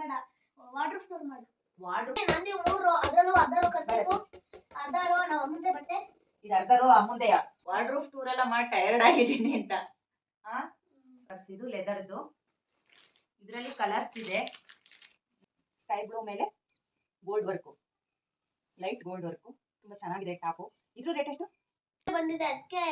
ಬೇಡ. Water floor ಮಾಡು. Water ನಂದಿ ಮೂರು ಅದ್ರಲ್ಲೂ ಅರ್ಧ ಕಟ್ಟಬೇಕು ಅರ್ಧ ರೋ ನಮ್ಮ ಮುಂದೆ ಬಟ್ಟೆ. ಇದು ಅರ್ಧ ರೋ ಮುಂದೆಯ ವಾರ್ಡ್ರೂಫ್ ಟೂರ್ ಎಲ್ಲ ಮಾಡಿ ಟಯರ್ಡ್ ಆಗಿದ್ದೀನಿ ಅಂತ. ಹಾ ಇದು ಲೆದರ್ದು ಇದರಲ್ಲಿ ಕಲರ್ಸ್ ಇದೆ. ಸ್ಕೈ ಬ್ಲೂ ಮೇಲೆ gold work light gold work ತುಂಬಾ ಚೆನ್ನಾಗಿದೆ ಟಾಪು. ಇದ್ರ ರೇಟ್ ಎಷ್ಟು? ಬಂದಿದೆ ಅದಕ್ಕೆ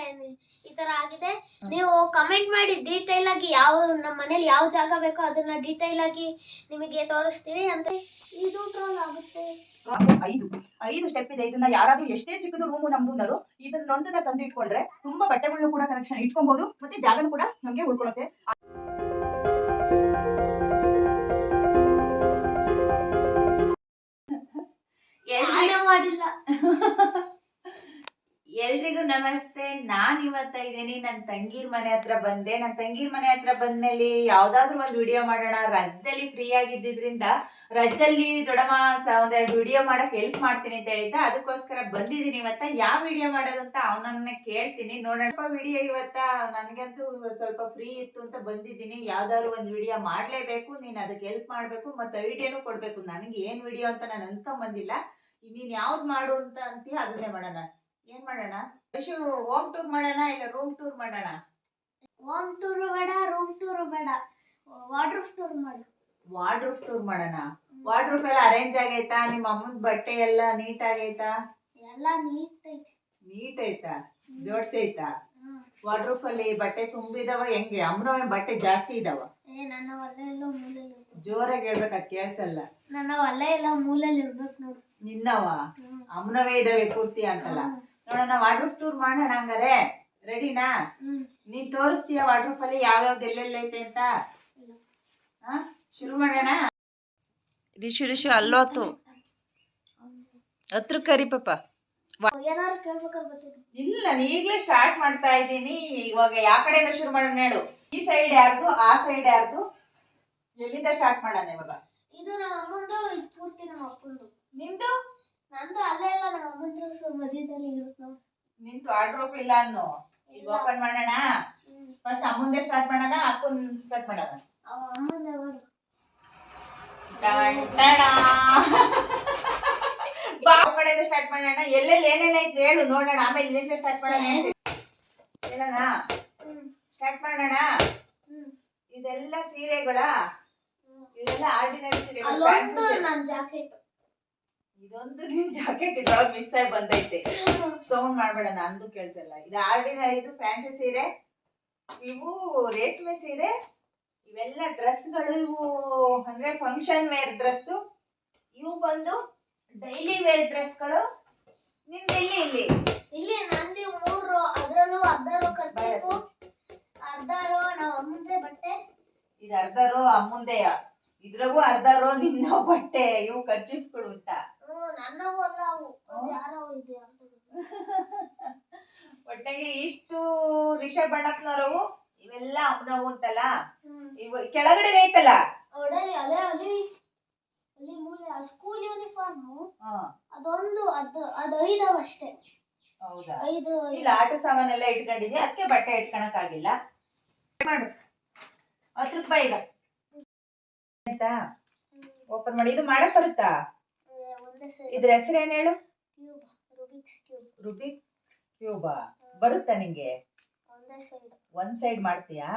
ಈ ತರ ಆಗಿದೆ. ನೀವು ಕಮೆಂಟ್ ಮಾಡಿ ಡೀಟೇಲ್ ಆಗಿ ಯಾವ ನಮ್ಮ ಮನೇಲಿ ಯಾವ ಜಾಗ ಬೇಕೋ ಅದನ್ನ ಡೀಟೇಲ್ ಆಗಿ ನಿಮಗೆ ತೋರಿಸ್ತೀವಿ ಅಂತ. ಇದು ಟ್ರೋಲ್ ಆಗುತ್ತೆ. ಐದು ಐದು ಸ್ಟೆಪ್ ಇದೆ. ಇದನ್ನ ಯಾರಾದ್ರೂ ಎಷ್ಟೇ ಚಿಕ್ಕದು ರೂಮು ನಮ್ದು ಇದನ್ನ ಒಂದನ್ನ ತಂದು ಇಟ್ಕೊಂಡ್ರೆ ತುಂಬಾ ಬಟ್ಟೆಗಳನ್ನು ಕೂಡ ಕಲೆಕ್ಷನ್ ಇಟ್ಕೊಬಹುದು ಮತ್ತೆ ಜಾಗನ ಕೂಡ ನಮ್ಗೆ ಉಳ್ಕೊಳುತ್ತೆ. ನಮಸ್ತೆ ನಾನ್ ಇವತ್ತ ಇದ್ದೀನಿ. ನನ್ನ ತಂಗಿರ್ ಮನೆ ಹತ್ರ ಬಂದೆ. ನನ್ನ ತಂಗಿರ್ ಮನೆ ಹತ್ರ ಬಂದ್ಮೇಲೆ ಯಾವ್ದಾದ್ರು ಒಂದು ವಿಡಿಯೋ ಮಾಡೋಣ. ರಜದಲ್ಲಿ ಫ್ರೀ ಆಗಿದ್ದಿದ್ರಿಂದ ರಜದಲ್ಲಿ ದೊಡಮ್ಮ ಒಂದೆರಡು ವಿಡಿಯೋ ಮಾಡಕ್ ಹೆಲ್ಪ್ ಮಾಡ್ತೀನಿ ಅಂತ ಹೇಳಿದ್ದ. ಅದಕ್ಕೋಸ್ಕರ ಬಂದಿದ್ದೀನಿ ಇವತ್ತ. ಯಾವ ವಿಡಿಯೋ ಮಾಡೋದಂತ ಅವನನ್ನ ಕೇಳ್ತೀನಿ. ನೋಡೋಣ. ವಿಡಿಯೋ ಇವತ್ತ ನನ್ಗಂತೂ ಸ್ವಲ್ಪ ಫ್ರೀ ಇತ್ತು ಅಂತ ಬಂದಿದ್ದೀನಿ. ಯಾವ್ದಾದ್ರು ಒಂದು ವಿಡಿಯೋ ಮಾಡ್ಲೇಬೇಕು. ನೀನ್ ಅದಕ್ಕೆ ಹೆಲ್ಪ್ ಮಾಡ್ಬೇಕು. ಮತ್ತೆ ಐಡಿಯಾನು ಕೊಡ್ಬೇಕು. ನನ್ಗೆ ಏನ್ ವಿಡಿಯೋ ಅಂತ ನಾನು ಅನ್ಕೊಂಡ್ ಬಂದಿಲ್ಲ ನೀನ್ ಯಾವ್ದು ಮಾಡು ಅಂತ ಅಂತೀಯ ಅದನ್ನೇ ಮಾಡೋಣ. ಏನ್ ಮಾಡೋಣ? ಯಶು ಹೋಮ್ ಟೂರ್ ಮಾಡೋಣ ಇಲ್ಲ ರೂಮ್ ಟೂರ್ ಮಾಡೋಣ? ಹೋಮ್ ಟೂರ್ ಬೇಡ ರೂಮ್ ಟೂರ್ ಬೇಡ. ವಾಟರ್ ಟೂರ್ ಮಾಡು. ವಾರ್ಡ್ರೂಫ್ ಟೂರ್ ಮಾಡೋಣ? ವಾರ್ಡ್ರೂಫ್ ಎಲ್ಲ ಅರೇಂಜ್ ಆಗೈತಾ? ನಿಮ್ಮ ಅಮ್ಮನ ಬಟ್ಟೆ ಎಲ್ಲ ನೀಟ್ ಆಗೈತಾ? ಎಲ್ಲ ನೀಟ್ ಐತಿ. ನೀಟ್ ಐತಾ? ಜೋಡ್ಸೈತಾ. ವಾರ್ಡ್ರೂಫ್ ಅಲ್ಲಿ ಬಟ್ಟೆ ತುಂಬಿದವ ಹೆಂಗೆ? ಅಮ್ಮನ ಬಟ್ಟೆ ಜಾಸ್ತಿ ಇದಾವ? ಏ ನನ್ನ ಒಲೆ ಎಲ್ಲ. ಜೋರಾಗಿ ಹೇಳ್ಬೇಕು ಅದ್ ಕೇಳ್ಸಲ್ಲ. ನನ್ನ ಒಲೆ ಎಲ್ಲ ಮೂಲಲ್ಲಿ ಇರ್ಬೇಕು ನೋಡು. ನಿನ್ನವ. ಅಮ್ಮನವೇ ಇದಾವೆ ಪೂರ್ತಿ ಅಂತಲ್ಲ. ನೋಡೋಣ ವಾರ್ಡ್ರೂಫ್ ಟೂರ್ ಮಾಡೋಣ ಹಂಗಾರೆ. ರೆಡಿನಾ. ನೀನ್ ತೋರಿಸ್ತೀಯ ವಾರ್ಡ್ರೂಫ್ ಅಲ್ಲಿ ಯಾವ್ಯಾವ್ದು ಎಲ್ಲೆಲ್ಲೈತೆ ಅಂತ? ಶುರು ಮಾಡೋಣ? ರಿಶು ರಿಶು ಅಲ್ಲೋತು. ಹತ್ರ ಕರಿ ಪಾಪ. ಇಲ್ಲ ನೀಗ್ಲೇ ಈಗಲೇ ಸ್ಟಾರ್ಟ್ ಮಾಡ್ತಾ ಇದ್ದೀನಿ. ಇವಾಗ ಯಾವ ಕಡೆಯಿಂದ ಶುರು ಮಾಡೋಣ ಹೇಳು. ಈ ಸೈಡ್ ಯಾರ್ದು ಆ ಸೈಡ್ ಯಾರ್ದು? ಎಲ್ಲಿಂದ ಸ್ಟಾರ್ಟ್ ಮಾಡೋಣ ಇವಾಗ? ಇದು ನಮ್ಮ ಅಮ್ಮಂದು ಇದು ಪೂರ್ತಿ ನಮ್ಮ ಅಪ್ಪಂದು ನಿಂದು? ನಂದು ಅಲ್ಲೇ ಇಲ್ಲ ನಮ್ಮ ಅಮ್ಮಂದು ಸ್ವಲ್ಪ ಮಧ್ಯದಲ್ಲಿ ಇರುತ್ತೆ ನಿಂತು ಆರ್ಡ್ರೋಪ್ ಇಲ್ಲ ಅನ್ನು ಈಗ ಓಪನ್ ಮಾಡೋಣ? ಫಸ್ಟ್ ಅಮ್ಮಂದೇ ಸ್ಟಾರ್ಟ್ ಮಾಡೋಣ ಅಪ್ಪನ್ ಸ್ಟಾರ್ಟ್ ಮಾಡೋಣ ಅವ ಅಮ್ಮಂದು ಯಾವಾಗ ಬಾ ಆ ಕಡೆಯಿಂದ ಸ್ಟಾರ್ಟ್ ಮಾಡೋಣ. ಎಲ್ಲೆಲ್ಲಿ ಏನೇನೈತೆ ಹೇಳು ನೋಡೋಣ. ಆಮೇಲೆ ಇಲ್ಲಿಂದ ಸ್ಟಾರ್ಟ್ ಮಾಡೋಣ. ಹೇಳೋಣ? ಸ್ಟಾರ್ಟ್ ಮಾಡೋಣ? ಇದೆಲ್ಲ ಸೀರೆಗಳ? ಇದೆಲ್ಲ ಆರ್ಡಿನರಿ ಸೀರೆಗಳು ಸೀರೆ. ಜಾಕೆಟ್ ಇದೊಂದು ನಿನ್ ಜಾಕೆಟ್ ಇದ್ರೊಳಗೆ ಮಿಸ್ ಆಗಿ ಬಂದೈತೆ. ಸೌಂಡ್ ಮಾಡ್ಬೇಡ ನಂದು ಕೇಳ್ಸಲ್ಲ ಇದು ಆರ್ಡಿನರಿ ಇದು ಫ್ಯಾನ್ಸಿ ಸೀರೆ ಇವು ರೇಷ್ಮೆ ಸೀರೆ ಇವೆಲ್ಲ ಡ್ರೆಸ್ಗಳು ಇವು ಅಂದ್ರೆ ಫಂಕ್ಷನ್ ವೇರ್ ಡ್ರೆಸ್ಸು ಇವು ಬಂದು ಡೈಲಿ ವೇರ್ ಡ್ರೆಸ್ಗಳು ನಿಂದ ಇಲ್ಲಿ ಇಲ್ಲಿ? ಇಲ್ಲಿ ನಂದಿ ಮೂರು ಅದರಲ್ಲೂ ಅರ್ಧ ರೋ ಕಟ್ಬೇಕು. ಅರ್ಧ ರೋ ನಾವು ಅಮ್ಮಂದೆ ಬಟ್ಟೆ. ಇದು ಅರ್ಧ ರೋ ಅಮ್ಮಂದೆಯ. ಇದ್ರಾಗೂ ಅರ್ಧ ರೋ ನಿನ್ನ ಬಟ್ಟೆ ಇವು ಕರ್ಚಿಫ್ಗಳು ಅಂತ. ಒಟ್ಟಿಗೆ ಇಷ್ಟು ರಿಷಬ್ ಬಣ್ಣಪ್ಪನವರವು ಇವೆಲ್ಲ ಅಮ್ಮನವು ಅಂತಲ್ಲ? ಇವು ಕೆಳಗಡೆ ಐತಲ್ಲ? ಸ್ಕೂಲ್ ಯೂನಿಫಾರ್ಮ್ ಅದೊಂದು ಅದು ಅದು ಐದವ ಅಷ್ಟೇ. ಹೌದಾ? ಐದು ಇಲ್ಲ ಆಟ ಸಾಮಾನೆಲ್ಲ ಇಟ್ಕೊಂಡಿದ್ದೆ ಅದಕ್ಕೆ ಬಟ್ಟೆ ಇಟ್ಕೊಳಕ್ ಆಗಿಲ್ಲ ಮಾಡು. ಹತ್ತು ರೂಪಾಯಿ ಈಗ. ಆಯ್ತಾ? ಓಪನ್ ಮಾಡಿ. ಇದು ಮಾಡಕ್ ಬರುತ್ತಾ? ಇದ್ರ ಹೆಸರು ಏನ್ ಹೇಳು? Rubik's cube. ಬರುತ್ತಾ ನಿಂಗೆ? ಒಂದೇ ಸೈಡ್ ಮಾಡ್ತೀಯಾ?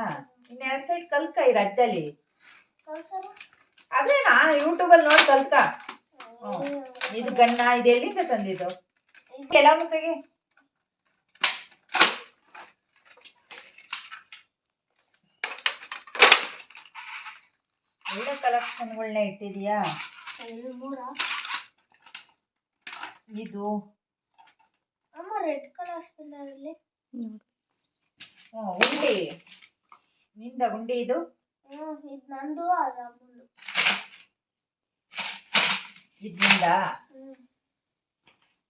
ಇನ್ನೆರಡ್ ಸೈಡ್ ಕಲ್ಕ ಈ ರಜ್ಜಲ್ಲಿ. ಅದೇ ನಾ ಯೂಟ್ಯೂಬ್ ಅಲ್ಲಿ ನೋಡಿ ಕಲ್ಕ ಇದು ಗನ್ನ ಇದು ಎಲ್ಲಿಂದ ತಂದಿದ್ದು? ಎಲ್ಲ ತೆಗಿ ಒಳ್ಳೆ ಕಲೆಕ್ಷನ್ಗಳನ್ನ ಇಟ್ಟಿದ್ಯಾ ಇದು ಅಮ್ಮ ರೆಡ್ ಕಲರ್ ಸ್ಪಿನ್ನರ್ ಇಲ್ಲಿ ಹ್ಮ್, ಉಂಡಿ. ನಿಂದ ಉಂಡಿ ಇದು? ಹ್ಮ್ ಇದು ನಂದು ಅಲ್ಲ ಅಮ್ಮಂದು. ಇದ್ನಿಂದ ಹ್ಮ್.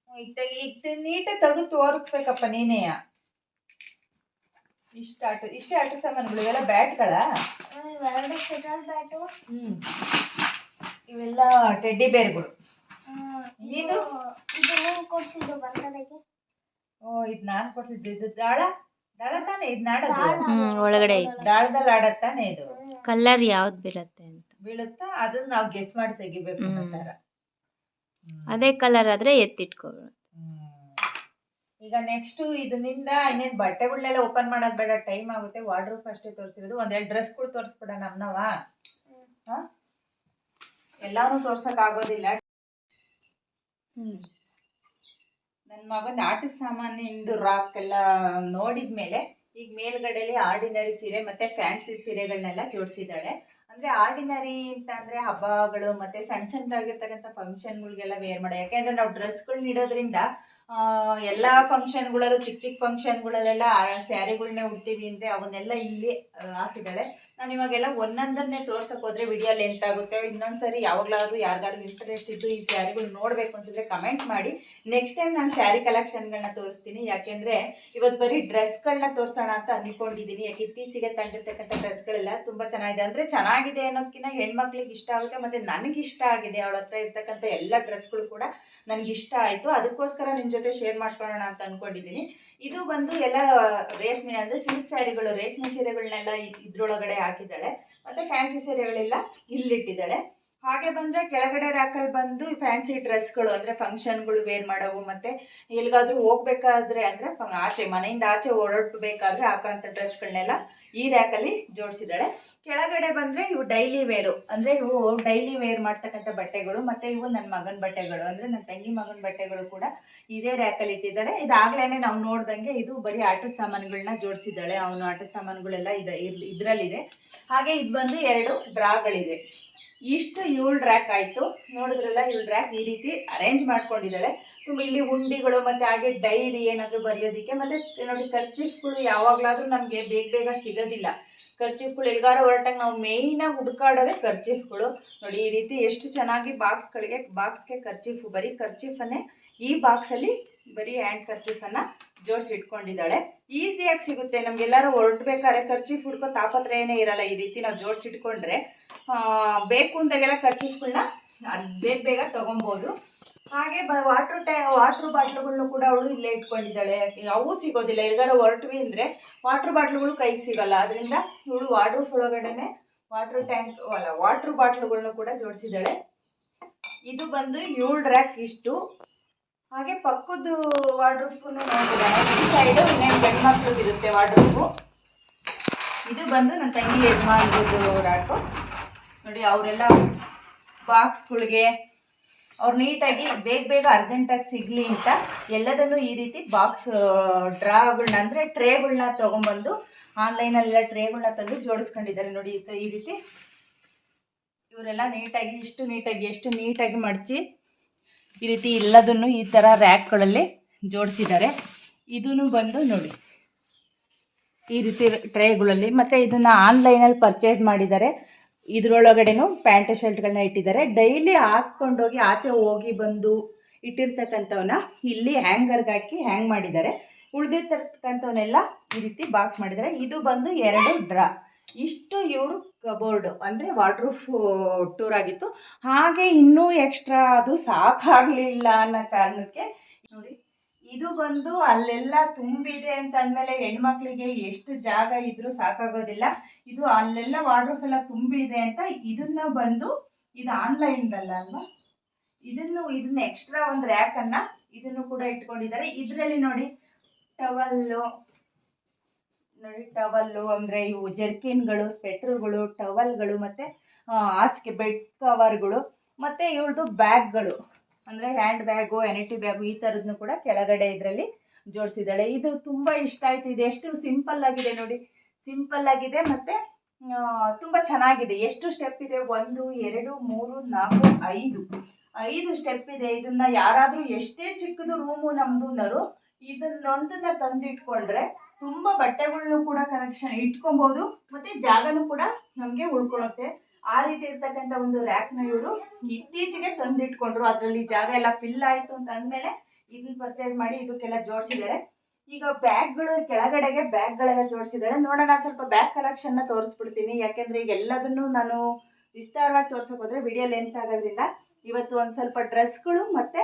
ಈಗ ಈಗ ನೀಟಾಗಿ ತೆಗೆದು ತೋರಿಸ್ಬೇಕಪ್ಪ ನೀನೇ. ಇಷ್ಟ ಆಟ ಇಷ್ಟೇ ಆಟ ಸಾಮಾನುಗಳು ಇವೆಲ್ಲ ಬ್ಯಾಟ್ಗಳ? ಇವೆರಡು ಶಟಲ್ ಬ್ಯಾಟು. ಹ್ಮ್. ಇವೆಲ್ಲ ಟೆಡ್ಡಿ ಬೇರ್ಗಳು. ಇದು? ಇದು ನೀವು ಕೊಡ್ಸಿದ್ದು ಬರ್ತಡೆಗೆ? ಓ ಇದು ನಾನು ಕೊಡ್ಸಿದ್ದು. ಇದು ದಾಳ? ದಾಳ ತಾನೆ? ಇದು ನಾಡೋದು. ಹ್ಮ್, ಒಳಗಡೆ ಐತೆ. ದಾಳದಲ್ಲಿ ಆಡತ್ತಾನೆ ಇದು? ಹ್ಮ್. ಕಲರ್ ಯಾವ್ದು ಬೀಳತ್ತೆ ಅಂತ. ಬೀಳುತ್ತಾ? ಅದನ್ನ ನಾವು ಗೆಸ್ ಮಾಡಿ ತೆಗಿಬೇಕು ಅನ್ನೋ ಥರ ಅದೇ ಕಲರ್ ಆದ್ರೆ ಎತ್ತಿಟ್ಕೋಬೇಕು ಈಗ ನೆಕ್ಸ್ಟ್ ಇದರಿಂದ ಇನ್ನೇನು ಬಟ್ಟೆಗಳನ್ನೆಲ್ಲ ಓಪನ್ ಮಾಡೋದು ಬೇಡ. ಟೈಮ್ ಆಗುತ್ತೆ. ವಾರ್ಡ್ರೂಪ್ ಅಷ್ಟೇ ತೋರಿಸಿರೋದು. ಒಂದೆರಡು ಡ್ರೆಸ್ಗಳು ತೋರಿಸ್ಬಿಡ ನಮ್ಮನವಾ ಹಾ? ಎಲ್ಲಾನು ತೋರ್ಸಕ್ ಆಗೋದಿಲ್ಲ. ನನ್ನ ಮಗನ ಆಟ ಸಾಮಾನಿಂದು ರಾಕ್ ಎಲ್ಲ ನೋಡಿದ್ಮೇಲೆ ಈಗ ಮೇಲ್ಗಡೆಲಿ ಆರ್ಡಿನರಿ ಸೀರೆ ಮತ್ತೆ ಫ್ಯಾನ್ಸಿ ಸೀರೆಗಳನ್ನೆಲ್ಲ ಜೋಡಿಸಿದ್ದಾಳೆ ಅಂದ್ರೆ ಆರ್ಡಿನರಿ ಅಂತ ಅಂದರೆ ಹಬ್ಬಗಳು ಮತ್ತೆ ಸಣ್ಣ ಸಣ್ಣದಾಗಿರ್ತಕ್ಕಂಥ ಫಂಕ್ಷನ್ಗಳಿಗೆಲ್ಲ ವೇರ್ ಮಾಡೋ. ಯಾಕೆಂದ್ರೆ ನಾವು ಡ್ರೆಸ್ಗಳನ್ನ ಇಡೋದ್ರಿಂದ ಎಲ್ಲ ಫಂಕ್ಷನ್ಗಳಲ್ಲೂ ಚಿಕ್ಕ ಚಿಕ್ಕ ಫಂಕ್ಷನ್ಗಳಲ್ಲೆಲ್ಲ ಸ್ಯಾರಿಗಳನ್ನೇ ಉಡ್ತೀವಿ ಅಂದ್ರೆ ಅವನ್ನೆಲ್ಲ ಇಲ್ಲಿ ಹಾಕಿದ್ದಾಳೆ ನಾನು ಇವಾಗೆಲ್ಲ ಒಂದೊಂದನ್ನೇ ತೋರ್ಸಕ್ಕೆ ಹೋದ್ರೆ ವಿಡಿಯೋ ಲೆಂತ್ ಆಗುತ್ತೆ. ಇನ್ನೊಂದ್ಸರಿ ಯಾವಾಗ್ಲಾದ್ರೂ ಯಾರಿಗಾದ್ರು ಇಂಟ್ರೆಸ್ಟ್ ಇದ್ದು ಈ ಸ್ಯಾರಿಗಳು ನೋಡಬೇಕು ಅನ್ಸಿದ್ರೆ ಕಮೆಂಟ್ ಮಾಡಿ. ನೆಕ್ಸ್ಟ್ ಟೈಮ್ ನಾನು ಸ್ಯಾರಿ ಕಲೆಕ್ಷನ್ಗಳನ್ನ ತೋರಿಸ್ತೀನಿ. ಯಾಕೆಂದ್ರೆ ಇವತ್ತು ಬರೀ ಡ್ರೆಸ್ಗಳನ್ನ ತೋರಿಸೋಣ ಅಂತ ಅನ್ಕೊಂಡಿದ್ದೀನಿ ಯಾಕೆ ಇತ್ತೀಚೆಗೆ ತಂದಿರ್ತಕ್ಕಂಥ ಡ್ರೆಸ್ಗಳೆಲ್ಲ ತುಂಬ ಚೆನ್ನಾಗಿದೆ. ಅಂದ್ರೆ ಚೆನ್ನಾಗಿದೆ ಅನ್ನೋದಕ್ಕಿಂತ ಹೆಣ್ಮಕ್ಳಿಗೆ ಇಷ್ಟ ಆಗುತ್ತೆ, ಮತ್ತೆ ನನಗೆ ಇಷ್ಟ ಆಗಿದೆ. ಅವಳ ಹತ್ರ ಇರ್ತಕ್ಕಂಥ ಎಲ್ಲ ಡ್ರೆಸ್ಗಳು ಕೂಡ ನನಗೆ ಇಷ್ಟ ಆಯಿತು. ಅದಕ್ಕೋಸ್ಕರ ನಿಮ್ಮ ಜೊತೆ ಶೇರ್ ಮಾಡ್ಕೊಳ್ಳೋಣ ಅಂತ ಅನ್ಕೊಂಡಿದ್ದೀನಿ ಇದು ಬಂದು ಎಲ್ಲ ರೇಷ್ಮೆ ಅಂದರೆ ಸಿಲ್ಕ್ ಸ್ಯಾರಿಗಳು, ರೇಷ್ಮೆ ಸೀರೆಗಳನ್ನೆಲ್ಲ ಇದ್ರೊಳಗಡೆ ಇದ್ರೊಳಗಡೆ ಹಾಕಿದ್ದಾಳೆ. ಮತ್ತೆ ಫ್ಯಾನ್ಸಿ ಸೀರೆಗಳೆಲ್ಲ ಇಲ್ಲಿಟ್ಟಿದ್ದಾಳೆ. ಹಾಗೆ ಬಂದರೆ ಕೆಳಗಡೆ ರ್ಯಾಕಲ್ಲಿ ಬಂದು ಫ್ಯಾನ್ಸಿ ಡ್ರೆಸ್ಗಳು ಅಂದರೆ ಫಂಕ್ಷನ್ಗಳು ವೇರ್ ಮಾಡೋವು ಮತ್ತು ಎಲ್ಲಿಗಾದರೂ ಹೋಗ್ಬೇಕಾದ್ರೆ ಅಂದರೆ ಆಚೆ ಮನೆಯಿಂದ ಆಚೆ ಓಡಾಡ್ಬೇಕಾದ್ರೆ ಹಾಕೋಂಥ ಡ್ರೆಸ್ಗಳನ್ನೆಲ್ಲ ಈ ರ್ಯಾಕಲ್ಲಿ ಜೋಡಿಸಿದ್ದಾಳೆ ಕೆಳಗಡೆ ಬಂದರೆ ಇವು ಡೈಲಿ ವೇರು ಅಂದರೆ ಇವು ಡೈಲಿ ವೇರ್ ಮಾಡ್ತಕ್ಕಂಥ ಬಟ್ಟೆಗಳು ಮತ್ತು ಇವು ನನ್ನ ಮಗನ ಬಟ್ಟೆಗಳು, ಅಂದರೆ ನನ್ನ ತಂಗಿ ಮಗನ ಬಟ್ಟೆಗಳು ಕೂಡ ಇದೇ ರ್ಯಾಕಲ್ಲಿ ಇಟ್ಟಿದ್ದಾರೆ ಇದಾಗಲೇ ನಾವು ನೋಡ್ದಂಗೆ ಇದು ಬರೀ ಆಟ ಸಾಮಾನುಗಳನ್ನ ಜೋಡಿಸಿದ್ದಾಳೆ ಅವನು ಆಟ ಸಾಮಾನುಗಳೆಲ್ಲ ಇದೆ ಇದರಲ್ಲಿದೆ. ಹಾಗೆ ಇದು ಬಂದು ಎರಡು ಡ್ರಾಗಳಿದೆ ಇಷ್ಟು ಏಳು ರ್ಯಾಕ್ ಆಯಿತು. ನೋಡಿದ್ರಲ್ಲ ಏಳು ರ್ಯಾಕ್ ಈ ರೀತಿ ಅರೇಂಜ್ ಮಾಡ್ಕೊಂಡಿದ್ದಾಳೆ. ತುಂಬ ಇಲ್ಲಿ ಉಂಡಿಗಳು ಮತ್ತು ಹಾಗೆ ಡೈರಿ ಏನಾದರೂ ಬರೆಯೋದಕ್ಕೆ, ಮತ್ತು ನೋಡಿ ಖರ್ಚಿಫ್ಗಳು ಯಾವಾಗಲಾದರೂ ನಮಗೆ ಬೇಗ ಬೇಗ ಸಿಗೋದಿಲ್ಲ. ಖರ್ಚಿಫ್ಗಳು ಎಲ್ಗಾರ ಹೊರಟಾಗ ನಾವು ಮೇಯ್ನಾಗಿ ಹುಡುಕಾಡೋದೇ ಖರ್ಚಿಫ್ಗಳು ನೋಡಿ ಈ ರೀತಿ ಎಷ್ಟು ಚೆನ್ನಾಗಿ ಬಾಕ್ಸ್ಗಳಿಗೆ ಬಾಕ್ಸ್ಗೆ ಕರ್ಚಿಫ್ ಬರೀ ಖರ್ಚಿಫನ್ನೇ ಈ ಬಾಕ್ಸಲ್ಲಿ ಬರೀ ಹ್ಯಾಂಡ್ ಕರ್ಚಿಫನ್ನು ಜೋಡಿಸಿ ಇಟ್ಕೊಂಡಿದ್ದಾಳೆ. ಈಸಿಯಾಗಿ ಸಿಗುತ್ತೆ. ನಮಗೆಲ್ಲರೂ ಹೊರಡ್ಬೇಕಾದ್ರೆ ಖರ್ಚಿ ಹುಡ್ಕೋ ತಾಪತ್ರಯನೇ ಇರಲ್ಲ. ಈ ರೀತಿ ನಾವು ಜೋಡಿಸಿ ಇಟ್ಕೊಂಡ್ರೆ ಬೇಕು ಅಂದಾಗೆಲ್ಲ ಖರ್ಚಿಗಳನ್ನ ಬೇಗ ಬೇಗ ತೊಗೊಬೋದು. ಹಾಗೆ ಬ ವಾಟ್ರ್ ಟ್ಯಾ ವಾಟ್ರ್ ಬಾಟ್ಲುಗಳನ್ನು ಕೂಡ ಅವಳು ಇಲ್ಲೇ ಇಟ್ಕೊಂಡಿದ್ದಾಳೆ. ಅವು ಸಿಗೋದಿಲ್ಲ. ಎಲ್ಲಾರ ಹೊರಟ್ವಿ ಅಂದರೆ ವಾಟ್ರ್ ಬಾಟ್ಲುಗಳು ಕೈಗೆ ಸಿಗಲ್ಲ. ಅದರಿಂದ ಇವಳು ವಾಟ್ರ್ ಒಳಗಡೆನೆ ವಾಟ್ರ್ ಟ್ಯಾಂಕ್ ಅಲ್ಲ ವಾಟ್ರ್ ಬಾಟ್ಲುಗಳ್ನು ಕೂಡ ಜೋಡಿಸಿದ್ದಾಳೆ. ಇದು ಬಂದು ಏಳು ರ್ಯಾಕ್ ಇಷ್ಟು. ಹಾಗೆ ಪಕ್ಕದ್ದು ವಾರ್ಡ್ರೂಫ್ ನೋಡಿದ್ರೆ ಈ ಸೈಡು ಇನ್ನೇನು ಗಂಡ್ಮಕ್ಳದ್ದು ಇರುತ್ತೆ ವಾರ್ಡ್ರೂಫು ಇದು ಬಂದು ನನ್ನ ತಂಗಿ ಯಜಮಾನ್ರದ್ದು ರ್ಯಾಕು ನೋಡಿ, ಅವರೆಲ್ಲ ಬಾಕ್ಸ್ಗಳಿಗೆ ಅವ್ರು ನೀಟಾಗಿ ಬೇಗ ಬೇಗ ಅರ್ಜೆಂಟಾಗಿ ಸಿಗಲಿ ಅಂತ ಎಲ್ಲದನ್ನು ಈ ರೀತಿ ಬಾಕ್ಸ್ ಡ್ರಾಗಳನ್ನ ಅಂದರೆ ಟ್ರೇಗಳನ್ನ ತೊಗೊಂಬಂದು ಆನ್ಲೈನಲ್ಲೆಲ್ಲ ಟ್ರೇಗಳನ್ನ ತಂದು ಜೋಡಿಸ್ಕೊಂಡಿದ್ದಾರೆ. ನೋಡಿ ಈ ರೀತಿ. ಇವರೆಲ್ಲ ನೀಟಾಗಿ, ಇಷ್ಟು ನೀಟಾಗಿ, ಎಷ್ಟು ನೀಟಾಗಿ ಮಡಚಿ ಈ ರೀತಿ ಎಲ್ಲದನ್ನು ಈ ಥರ ರ್ಯಾಕ್ಗಳಲ್ಲಿ ಜೋಡಿಸಿದ್ದಾರೆ. ಇದೂ ಬಂದು ನೋಡಿ. ಈ ರೀತಿ ಟ್ರೇಗಳಲ್ಲಿ ಮತ್ತು ಇದನ್ನು ಆನ್ಲೈನಲ್ಲಿ ಪರ್ಚೇಸ್ ಮಾಡಿದ್ದಾರೆ. ಇದರೊಳಗಡೆನೂ ಪ್ಯಾಂಟ್ ಶರ್ಟ್ಗಳನ್ನ ಇಟ್ಟಿದ್ದಾರೆ. ಡೈಲಿ ಹಾಕ್ಕೊಂಡೋಗಿ ಆಚೆ ಹೋಗಿ ಬಂದು ಇಟ್ಟಿರ್ತಕ್ಕಂಥವನ್ನ ಇಲ್ಲಿ ಹ್ಯಾಂಗರ್ಗೆ ಹಾಕಿ ಹ್ಯಾಂಗ್ ಮಾಡಿದ್ದಾರೆ. ಉಳಿದಿರ್ತಕ್ಕಂಥವನ್ನೆಲ್ಲ ಈ ರೀತಿ ಬಾಕ್ಸ್ ಮಾಡಿದ್ದಾರೆ. ಇದು ಬಂದು ಎರಡು ಡ್ರಾ. ಇಷ್ಟು ಇವರು ಕಬೋರ್ಡು ಅಂದರೆ ವಾಟ್ರೂಫ್ ಟೂರ್ ಆಗಿತ್ತು. ಹಾಗೆ ಇನ್ನೂ ಎಕ್ಸ್ಟ್ರಾ ಅದು ಸಾಕಾಗಲಿಲ್ಲ ಅನ್ನೋ ಕಾರಣಕ್ಕೆ ನೋಡಿ, ಇದು ಬಂದು ಅಲ್ಲೆಲ್ಲ ತುಂಬಿದೆ ಅಂತ ಅಂದಮೇಲೆ ಹೆಣ್ಮಕ್ಳಿಗೆ ಎಷ್ಟು ಜಾಗ ಇದ್ರೂ ಸಾಕಾಗೋದಿಲ್ಲ. ಇದು ಅಲ್ಲೆಲ್ಲ ವಾರ್ಡ್ರೂಫ್ ಎಲ್ಲ ತುಂಬಿದೆ ಅಂತ ಇದನ್ನ ಬಂದು ಇದು ಆನ್ಲೈನ್ದಲ್ಲ ಅಲ್ವಾ? ಇದನ್ನು, ಇದನ್ನ ಎಕ್ಸ್ಟ್ರಾ ಒಂದು ರ್ಯಾಕನ್ನು ಇದನ್ನು ಕೂಡ ಇಟ್ಕೊಂಡಿದ್ದಾರೆ. ಇದರಲ್ಲಿ ನೋಡಿ, ಟವಲ್ಲು ನೋಡಿ ಟವಲ್ಲು ಅಂದರೆ ಇವು ಜರ್ಕಿನ್ಗಳು ಸ್ವೆಟ್ರುಗಳು ಟವಲ್ಗಳು ಮತ್ತು ಹಾಸಿಗೆ ಬೆಡ್ ಕವರ್ಗಳು ಮತ್ತು ಇವ್ರದ್ದು ಬ್ಯಾಗ್ಗಳು ಅಂದರೆ ಹ್ಯಾಂಡ್ ಬ್ಯಾಗು ಎನಿಟಿ ಬ್ಯಾಗು ಈ ಥರದ್ನು ಕೂಡ ಕೆಳಗಡೆ ಇದರಲ್ಲಿ ಜೋಡಿಸಿದ್ದಾಳೆ. ಇದು ತುಂಬ ಇಷ್ಟ ಆಯ್ತು. ಇದು ಎಷ್ಟು ಸಿಂಪಲ್ ಆಗಿದೆ ನೋಡಿ. ಸಿಂಪಲ್ ಆಗಿದೆ ಮತ್ತು ತುಂಬ ಚೆನ್ನಾಗಿದೆ. ಎಷ್ಟು ಸ್ಟೆಪ್ ಇದೆ? ಒಂದು, ಎರಡು, ಮೂರು, ನಾಲ್ಕು, ಐದು. ಐದು ಸ್ಟೆಪ್ ಇದೆ. ಇದನ್ನ ಯಾರಾದರೂ ಎಷ್ಟೇ ಚಿಕ್ಕದು ರೂಮು ನಮ್ಮದು ನರು ಇದನ್ನೊಂದನ್ನ ತಂದಿಟ್ಕೊಂಡ್ರೆ ತುಂಬ ಬಟ್ಟೆಗಳನ್ನು ಕೂಡ ಕಲೆಕ್ಷನ್ ಇಟ್ಕೊಬಹುದು ಮತ್ತೆ ಜಾಗನೂ ಕೂಡ ನಮಗೆ ಉಳ್ಕೊಳ್ಳುತ್ತೆ ಆ ರೀತಿ ಇರ್ತಕ್ಕಂಥ ಒಂದು ರ್ಯಾಕ್ನ ಇವರು ಇತ್ತೀಚೆಗೆ ತಂದಿಟ್ಕೊಂಡ್ರು. ಅದರಲ್ಲಿ ಜಾಗ ಎಲ್ಲ ಫಿಲ್ ಆಯಿತು ಅಂತ ಅಂದ್ಮೇಲೆ ಇದನ್ನ ಪರ್ಚೇಸ್ ಮಾಡಿ ಇದಕ್ಕೆಲ್ಲ ಜೋಡಿಸಿದ್ದಾರೆ. ಈಗ ಬ್ಯಾಗ್ಗಳು ಕೆಳಗಡೆಗೆ ಬ್ಯಾಗ್ಗಳೆಲ್ಲ ಜೋಡಿಸಿದ್ದಾರೆ. ನೋಡೋಣ, ಸ್ವಲ್ಪ ಬ್ಯಾಗ್ ಕಲೆಕ್ಷನ್ನ ತೋರಿಸ್ಬಿಡ್ತೀನಿ. ಯಾಕೆಂದ್ರೆ ಈಗ ಎಲ್ಲದನ್ನು ನಾನು ವಿಸ್ತಾರವಾಗಿ ತೋರ್ಸಕ್ ಹೋದ್ರೆ ವಿಡಿಯೋ ಲೆಂತ್ ಆಗೋದ್ರಿಂದ ಇವತ್ತು ಒಂದು ಸ್ವಲ್ಪ ಡ್ರೆಸ್ಗಳು ಮತ್ತು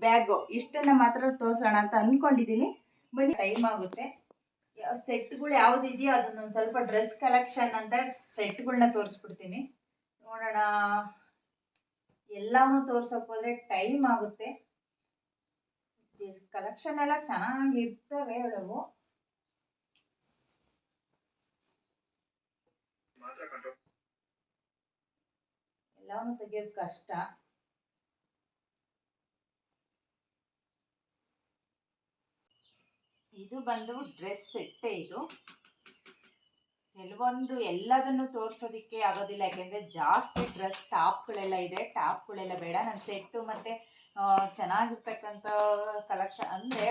ಬ್ಯಾಗು ಇಷ್ಟನ್ನು ಮಾತ್ರ ತೋರಿಸೋಣ ಅಂತ ಅಂದ್ಕೊಂಡಿದ್ದೀನಿ ಬನ್ನಿ ಟೈಮ್ ಆಗುತ್ತೆ. ಸೆಟ್ಗಳು ಯಾವ್ದು ಇದೆಯೋ ಅದನ್ನೊಂದು ಸ್ವಲ್ಪ ಡ್ರೆಸ್ ಕಲೆಕ್ಷನ್ ಅಂತ ಸೆಟ್ಗಳನ್ನ ತೋರಿಸ್ಬಿಡ್ತೀನಿ. ನೋಡೋಣ. ಎಲ್ಲಾನು ತೋರ್ಸಕ್ ಹೋದ್ರೆ ಟೈಮ್ ಆಗುತ್ತೆ. ಕಲೆಕ್ಷನ್ ಎಲ್ಲ ಚೆನ್ನಾಗಿರ್ತವೆ ಅವು ಎಲ್ಲವನ್ನೂ ತೆಗಿಯೋದು ಕಷ್ಟ. ಇದು ಬಂದು ಡ್ರೆಸ್ ಸೆಟ್ಟೇ ಇದು. ಕೆಲವೊಂದು ಎಲ್ಲದನ್ನು ತೋರಿಸೋದಕ್ಕೆ ಆಗೋದಿಲ್ಲ, ಯಾಕೆಂದರೆ ಜಾಸ್ತಿ ಡ್ರೆಸ್ ಟಾಪ್ಗಳೆಲ್ಲ ಇದೆ. ಟಾಪ್ಗಳೆಲ್ಲ ಬೇಡ ನನ್ನ ಸೆಟ್ಟು ಮತ್ತು ಚೆನ್ನಾಗಿರ್ತಕ್ಕಂಥ ಕಲೆಕ್ಷನ್ ಅಂದರೆ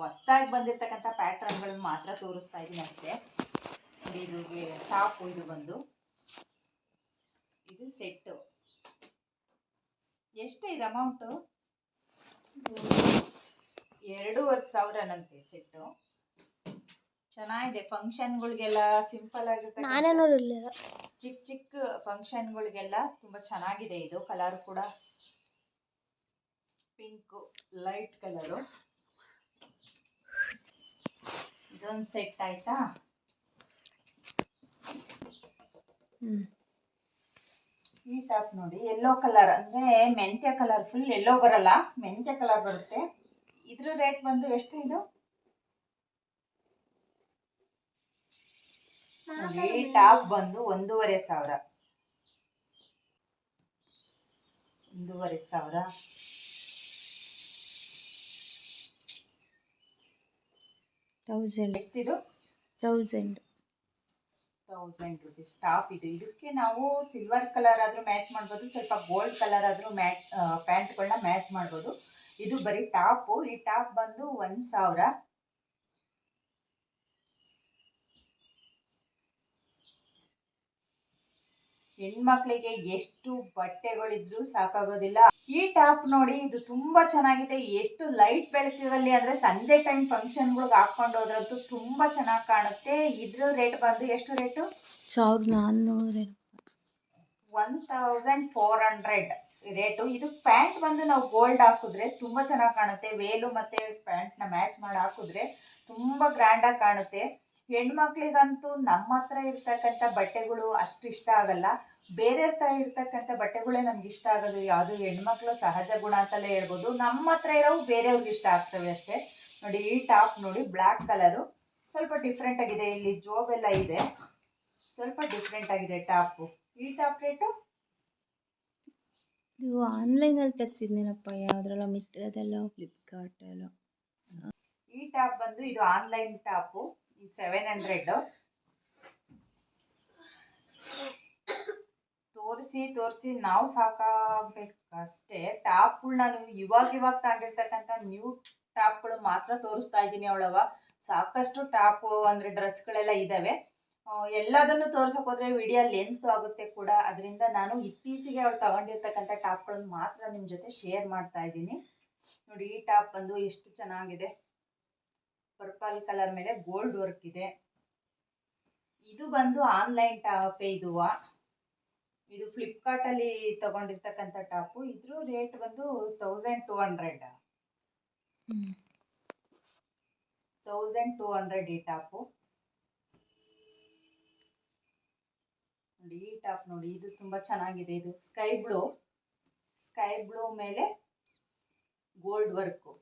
ಹೊಸ್ದಾಗಿ ಬಂದಿರತಕ್ಕಂಥ ಪ್ಯಾಟ್ರನ್ಗಳನ್ನ ಮಾತ್ರ ತೋರಿಸ್ತಾ ಇದ್ದೀನಿ ಅಷ್ಟೇ. ಇದು ಟಾಪು ಇದು ಬಂದು. ಇದು ಸೆಟ್ಟು. ಎಷ್ಟು ಇದೆ ಅಮೌಂಟು ಎರಡೂವರೆ ಸಾವಿರನಂತೆ ಸೆಟ್ಟು ಚೆನ್ನಾಗಿದೆ ಫಂಕ್ಷನ್ಗಳಿಗೆಲ್ಲ ಸಿಂಪಲ್ ನಾನೇ ಆಗಿರ್ತಕ್ಕಂಥ ನೋಡಿರ್ಲಿಲ್ಲ ಚಿಕ್ಕ ಚಿಕ್ಕ ಫಂಕ್ಷನ್ಗಳಿಗೆಲ್ಲ ತುಂಬಾ ಚೆನ್ನಾಗಿದೆ ಇದು ಕಲರ್ ಕೂಡ. ಪಿಂಕು ಲೈಟ್ ಕಲರು ಇದೊಂದು ಸೆಟ್ ಆಯ್ತಾ? ಹ್ಮ್. ಈ ಟಾಪ್ ನೋಡಿ ಯೆಲ್ಲೋ ಕಲರ್ ಅಂದ್ರೆ ಮೆಂತ್ಯ ಕಲರ್ ಫುಲ್ ಯೆಲ್ಲೋ ಬರಲ್ಲ ಮೆಂತ್ಯ ಕಲರ್ ಬರುತ್ತೆ. ಇದ್ರ ರೇಟ್ ಬಂದು ಎಷ್ಟು ಇದು? ಈ ಟಾಪ್ ಬಂದು ಒಂದೂವರೆ ಸಾವಿರ. ಒಂದೂವರೆ ಸಾವಿರ. ತೌಸಂಡ್ ಎಷ್ಟಿದು? ತೌಸಂಡ್ ತೌಸಂಡ್ ರುಪೀಸ್ ಟಾಪ್ ಇದು. ಇದಕ್ಕೆ ನಾವು ಸಿಲ್ವರ್ ಕಲರ್ ಆದ್ರೂ ಮ್ಯಾಚ್ ಮಾಡ್ಬೋದು ಸ್ವಲ್ಪ ಗೋಲ್ಡ್ ಕಲರ್ ಆದ್ರೂ ಮ್ಯಾಚ್ ಪ್ಯಾಂಟ್ಗಳನ್ನ ಮ್ಯಾಚ್ ಮಾಡ್ಬೋದು. ಇದು ಬರೀ ಟಾಪು. ಈ ಟಾಪ್ ಬಂದು ಒಂದ್ ಸಾವಿರ. ಹೆಣ್ಮಕ್ಳಿಗೆ ಎಷ್ಟು ಬಟ್ಟೆಗಳಿದ್ರು ಸಾಕಾಗೋದಿಲ್ಲ. ಈ ಟಾಪ್ ನೋಡಿ ಇದು ತುಂಬಾ ಚೆನ್ನಾಗಿದೆ. ಎಷ್ಟು ಲೈಟ್ ಬೆಳಕಿರಲ್ಲಿ ಅಂದ್ರೆ ಸಂಜೆ ಟೈಮ್ ಫಂಕ್ಷನ್ಗಳಿಗೆ ಹಾಕೊಂಡು ಹೋದ್ರಂತೂ ತುಂಬಾ ಚೆನ್ನಾಗಿ ಕಾಣುತ್ತೆ. ಇದ್ರ ರೇಟ್ ಬಂದು ಎಷ್ಟು ರೇಟು? ಸಾವಿರದ ನಾನ್ನೂರ one thousand four hundred rate. ಇದು ಪ್ಯಾಂಟ್ ಬಂದು ನಾವು ಗೋಲ್ಡ್ ಹಾಕಿದ್ರೆ ತುಂಬಾ ಚೆನ್ನಾಗಿ ಕಾಣುತ್ತೆ. ವೇಲು ಮತ್ತೆ ಪ್ಯಾಂಟ್ನ ಮ್ಯಾಚ್ ಮಾಡಿ ಹಾಕಿದ್ರೆ ತುಂಬಾ ಗ್ರ್ಯಾಂಡಾಗಿ ಕಾಣುತ್ತೆ. ಹೆಣ್ಮಕ್ಳಿಗಂತೂ ನಮ್ಮ ಹತ್ರ ಇರ್ತಕ್ಕಂಥ ಬಟ್ಟೆಗಳು ಅಷ್ಟು ಇಷ್ಟ ಆಗಲ್ಲ. ಬೇರೆ ಹತ್ರ ಇರ್ತಕ್ಕಂಥ ಬಟ್ಟೆಗಳೇ ನಮ್ಗೆ ಇಷ್ಟ ಆಗೋದು. ಯಾವುದು ಹೆಣ್ಮಕ್ಳು ಸಹಜ ಗುಣ ಅಂತಲೇ ಹೇಳ್ಬೋದು. ನಮ್ಮ ಹತ್ರ ಇರೋವು ಬೇರೆಯವ್ರಿಗೆ ಇಷ್ಟ ಆಗ್ತವೆ ಅಷ್ಟೇ. ನೋಡಿ, ಈ ಟಾಪ್ ನೋಡಿ ಬ್ಲ್ಯಾಕ್ ಕಲರು. ಸ್ವಲ್ಪ ಡಿಫ್ರೆಂಟ್ ಆಗಿದೆ. ಇಲ್ಲಿ ಜೋಬ್ ಎಲ್ಲ ಇದೆ. ಸ್ವಲ್ಪ ಡಿಫ್ರೆಂಟ್ ಆಗಿದೆ ಟಾಪು. ಈ ಟಾಪ್ ರೇಟು ಇದು ಆನ್ಲೈನಲ್ಲಿ ತರಿಸಿದ್ನೇನಪ್ಪ? ಯಾವುದ್ರಲ್ಲ ಮಿತ್ರದಲ್ಲ, ಫ್ಲಿಪ್ಕಾರ್ಟಲ್ಲೋ? ಈ ಟಾಪ್ ಬಂದು ಇದು ಆನ್ಲೈನ್ ಟಾಪು ಇದು ಸೆವೆನ್ ಹಂಡ್ರೆಡ್ ತೋರಿಸಿ ತೋರಿಸಿ, ನಾವು ಸಾಕಾಗಬೇಕಷ್ಟೇ. ಟಾಪ್ಗಳು ನಾನು ಇವಾಗ ಇವಾಗ ತಗೊಂಡಿರ್ತಕ್ಕಂಥ ನ್ಯೂ ಟಾಪ್ಗಳು ಮಾತ್ರ ತೋರಿಸ್ತಾ ಇದ್ದೀನಿ ಅವಳವ ಸಾಕಷ್ಟು ಟಾಪು ಅಂದರೆ ಡ್ರೆಸ್ಗಳೆಲ್ಲ ಇದ್ದಾವೆ ಎಲ್ಲದನ್ನು ತೋರ್ಸಕ್ ಹೋದ್ರೆ ವಿಡಿಯೋ ಲೆಂತ್ ಆಗುತ್ತೆ ಕೂಡ. ಅದರಿಂದ ನಾನು ಇತ್ತೀಚೆಗೆ ಅವ್ರು ತಗೊಂಡಿರ್ತಕ್ಕಂಥ ಟಾಪ್ಗಳನ್ನು ಮಾತ್ರ ನಿಮ್ಮ ಜೊತೆ ಶೇರ್ ಮಾಡ್ತಾ ಇದ್ದೀನಿ. ನೋಡಿ ಈ ಟಾಪ್ ಬಂದು ಎಷ್ಟು ಚೆನ್ನಾಗಿದೆ. ಪರ್ಪಲ್ ಕಲರ್ ಮೇಲೆ ಗೋಲ್ಡ್ ವರ್ಕ್ ಇದೆ. ಇದು ಬಂದು ಆನ್ಲೈನ್ ಟಾಪೇ ಇದುವ. ಇದು ಫ್ಲಿಪ್ಕಾರ್ಟಲ್ಲಿ ತಗೊಂಡಿರ್ತಕ್ಕಂಥ ಟಾಪು ಇದ್ರ ರೇಟ್ ಬಂದು thousand two hundred thousand two hundred ಈ ಟಾಪು ನೋಡಿ ಈ ಟಾಪ್ ನೋಡಿ ಇದು ತುಂಬಾ ಚೆನ್ನಾಗಿದೆ ಇದು. ಸ್ಕೈ ಬ್ಲೂ ಸ್ಕೈ ಬ್ಲೂ ಮೇಲೆ gold work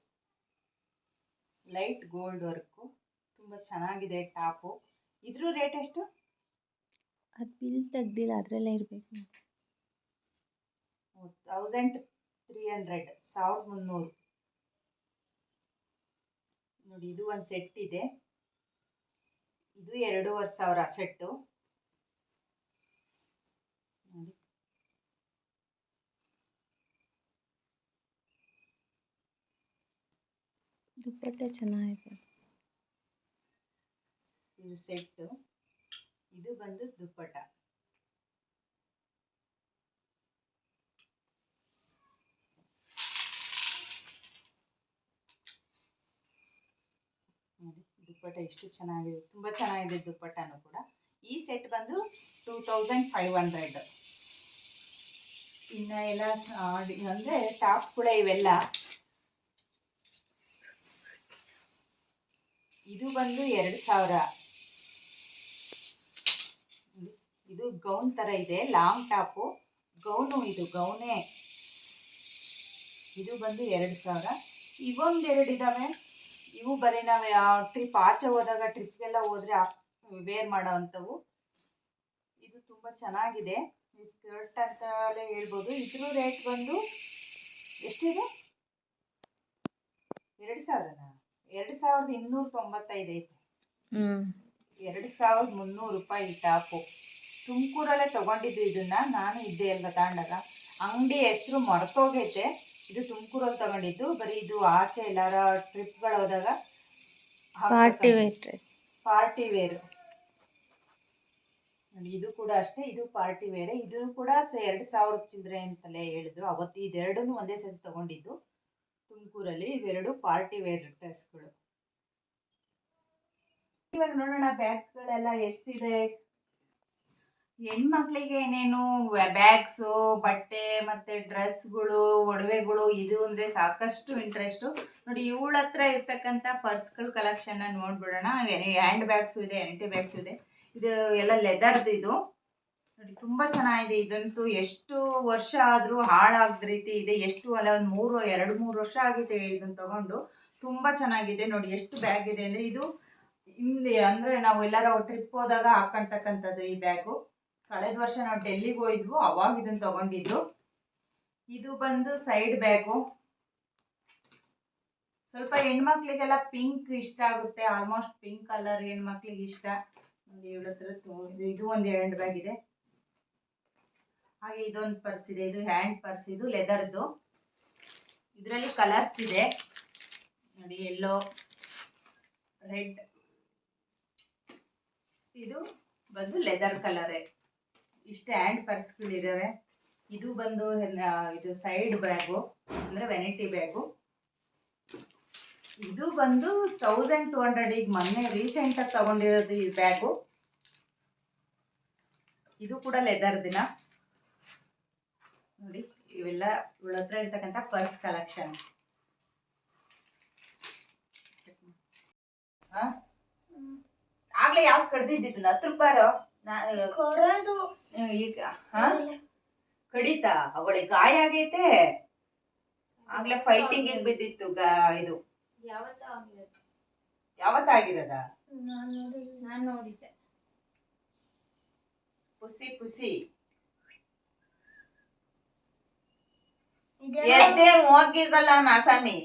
light gold work ತುಂಬ ಚೆನ್ನಾಗಿದೆ ಟಾಪು ಇದ್ರ ರೇಟ್ ಎಷ್ಟು? ಅದು ಬಿಲ್ ತೆಗ್ದಿಲ್ಲ ಅದರಲ್ಲೇ ಇರಬೇಕು. ತೌಸಂಡ್ ತ್ರೀ ಹಂಡ್ರೆಡ್ ಸಾವಿರದ ಮುನ್ನೂರು. ನೋಡಿ ಇದು ಒಂದು ಸೆಟ್ ಇದೆ. ಇದು ಎರಡೂವರೆ ಸಾವಿರ ಸೆಟ್ಟು ನೋಡಿ ದುಪ್ಪಟ್ಟೆ ಚೆನ್ನಾಗಿದೆ. ಇದು ಸೆಟ್ಟು, ಇದು ಬಂದು ದುಪ್ಪಟ್ಟ. ನೋಡಿ ದುಪ್ಪಟ ಎಷ್ಟು ಚೆನ್ನಾಗಿದೆ. ತುಂಬ ಚೆನ್ನಾಗಿದೆ ದುಪ್ಪಟ್ಟನು ಕೂಡ. ಈ ಸೆಟ್ ಬಂದು ಟೂ ತೌಸಂಡ್ ಫೈವ್ ಹಂಡ್ರೆಡ್. ಇನ್ನು ಎಲ್ಲ ಅಂದರೆ ಟಾಪ್ ಕೂಡ ಇವೆಲ್ಲ. ಇದು ಬಂದು ಎರಡು ಸಾವಿರ. ಇದು ಗೌನ್ ಥರ ಇದೆ, ಲಾಂಗ್ ಟಾಪು. ಗೌನು ಇದು, ಗೌನೇ. ಇದು ಬಂದು ಎರಡು ಸಾವಿರ. ಇವೊಂದು ಎರಡು ಇದ್ದಾವೆ ಇವು ಬರೀ ನಾವು ಟ್ರಿಪ್ ಆಚೆ ಹೋದಾಗ ಟ್ರಿಪ್ಗೆಲ್ಲ ಹೋದ್ರೆ ವೇರ್ ಮಾಡೋ ಅಂಥವು ಇದು ತುಂಬ ಚೆನ್ನಾಗಿದೆ. ಸ್ಕರ್ಟ್ ಅಂತಲೇ ಹೇಳ್ಬೋದು. ಇದ್ರ ರೇಟ್ ಬಂದು ಎಷ್ಟಿದೆ? ಎರಡು ಸಾವಿರನಾ? ಎರಡು ಸಾವಿರದ ಇನ್ನೂರ ತೊಂಬತ್ತೈದು ಐತೆ ಎರಡು ಸಾವಿರದ ಮುನ್ನೂರು ರೂಪಾಯಿ ಈ ಟಾಪು. ತುಮಕೂರಲ್ಲೇ ತಗೊಂಡಿದ್ದು ಇದನ್ನ ನಾನು ಇದ್ದೆ ಅಲ್ವಾ ತಾಂಡಾಗ. ಅಂಗಡಿ ಹೆಸರು ಮರ್ತೋಗೈತೆ. ಇದು ತುಮಕೂರಲ್ಲಿ ತಗೊಂಡಿದ್ದು. ಬರೀ ಇದು ಆಚೆ ಎಲ್ಲಾರ ಟ್ರಿಪ್ಗಳು ಹೋದಾಗ ಪಾರ್ಟಿ ವೇರ್ ಪಾರ್ಟಿ ವೇರ್. ಇದು ಕೂಡ ಅಷ್ಟೇ ಇದು ಪಾರ್ಟಿ ವೇರ್. ಇದು ಕೂಡ ಎರಡು ಸಾವಿರ ಚಿಲ್ಲರೆ ಅಂತಲೇ ಹೇಳಿದ್ರು. ಅವತ್ತು ಇದೆರಡನ್ನೂ ಒಂದೇ ಸರಿ ತಗೊಂಡಿದ್ದು. ತುಮಕೂರಲ್ಲಿ ಇದೆರಡು ಪಾರ್ಟಿ ವೇರ್ ಡ್ರೆಸ್ಗಳು. ಇವಾಗ ನೋಡೋಣ ಬ್ಯಾಗ್ಗಳೆಲ್ಲ ಎಷ್ಟಿದೆ? ಹೆಣ್ಮಕ್ಳಿಗೆ ಏನೇನು ಬ್ಯಾಗ್ಸು, ಬಟ್ಟೆ ಮತ್ತೆ ಡ್ರೆಸ್ಗಳು, ಒಡವೆಗಳು, ಇದು ಅಂದರೆ ಸಾಕಷ್ಟು ಇಂಟ್ರೆಸ್ಟು. ನೋಡಿ, ಇವಳ ಹತ್ರ ಇರ್ತಕ್ಕಂಥ ಪರ್ಸ್ಗಳ ಕಲೆಕ್ಷನ್ ನೋಡ್ಬಿಡೋಣ. ಹ್ಯಾಂಡ್ ಬ್ಯಾಗ್ಸು ಇದೆ, ಎಂಟಿ ಬ್ಯಾಗ್ಸ್ ಇದೆ. ಇದು ಎಲ್ಲ ಲೆದರ್ದು ಇದು. ನೋಡಿ, ತುಂಬಾ ಚೆನ್ನಾಗಿದೆ. ಇದಂತೂ ಎಷ್ಟು ವರ್ಷ ಆದ್ರೂ ಹಾಳಾಗದ ರೀತಿ ಇದೆ. ಎಷ್ಟು ಅಲ್ಲ, ಒಂದು ಮೂರು, ಎರಡು, ಮೂರು ವರ್ಷ ಆಗಿದೆ ಇದನ್ನ ತಗೊಂಡು. ತುಂಬಾ ಚೆನ್ನಾಗಿದೆ. ನೋಡಿ, ಎಷ್ಟು ಬ್ಯಾಗ್ ಇದೆ ಅಂದ್ರೆ ಇದು ಹಿಂದೆ ಅಂದ್ರೆ ನಾವು ಎಲ್ಲಾರ ಟ್ರಿಪ್ ಹೋದಾಗ ಹಾಕೊಂತಕ್ಕಂಥದ್ದು ಈ ಬ್ಯಾಗು ಕಳೆದ ವರ್ಷ ನಾವು ಡೆಲ್ಲಿಗೆ ಹೋಯಿದ್ವು ಅವಾಗ ಇದನ್ನ ತಗೊಂಡಿದ್ದು. ಇದು ಬಂದು ಸೈಡ್ ಬ್ಯಾಗು ಸ್ವಲ್ಪ ಹೆಣ್ಮಕ್ಳಿಗೆಲ್ಲ ಪಿಂಕ್ ಇಷ್ಟ ಆಗುತ್ತೆ. ಆಲ್ಮೋಸ್ಟ್ ಪಿಂಕ್ ಕಲರ್ ಹೆಣ್ಮಕ್ಳಿಗೆ ಇಷ್ಟ. ನೋಡಿ ಇದು ಒಂದು ಎರಡು ಬ್ಯಾಗ್ ಇದೆ. ಹಾಗೆ ಇದೊಂದು ಪರ್ಸ್ ಇದೆ, ಇದು ಹ್ಯಾಂಡ್ ಪರ್ಸ್ ಇದು ಲೆದರ್ದು ಇದರಲ್ಲಿ ಕಲರ್ಸ್ ಇದೆ. ನೋಡಿ ಎಲ್ಲೋ ರೆಡ್ ಇದು ಬಂದು ಲೆದರ್ ಕಲರೇ ಇಷ್ಟು ಹ್ಯಾಂಡ್ ಪರ್ಸ್ಗಳಿದ್ದಾವೆ ಇದು ಬಂದು ಇದು ಸೈಡ್ ಬ್ಯಾಗು ಅಂದರೆ ವೆನಿಟಿ ಬ್ಯಾಗು ಇದು ಬಂದು ತೌಸಂಡ್ ಟು ಹಂಡ್ರೆಡ್ ಈಗ ಮೊನ್ನೆ ರೀಸೆಂಟಾಗಿ ತಗೊಂಡಿರೋದು ಈ ಬ್ಯಾಗು ಇದು ಕೂಡ ಲೆದರ್ ದಿನ. ನೋಡಿ ಇವೆಲ್ಲ ಇವಳ ಹತ್ರ ಇರ್ತಕ್ಕಂಥ ಪರ್ಸ್ ಕಲೆಕ್ಷನ್ ಆಗ್ಲೇ ಯಾವ್ದು ಕಡ್ದಿದ್ದಿದ್ದು? ಹತ್ತು ರೂಪಾಯಿ ಈಗ ಹಾ? ಕಡಿತಾ? ಅವಳಿಗೆ ಗಾಯ ಆಗೈತೆ. ಆಗ್ಲೇ ಫೈಟಿಂಗ್ ಬಿದ್ದಿತ್ತು ಇದು. ಯಾವತ್ತಾಗಿರದ? ನಾನು ನೋಡಿದ್ದೆ. ಪುಸಿ ಪುಸಿ. ಎದ್ದೆ ಹೋಗಿಗಲ್ಲ ನಾಸಾಮಿ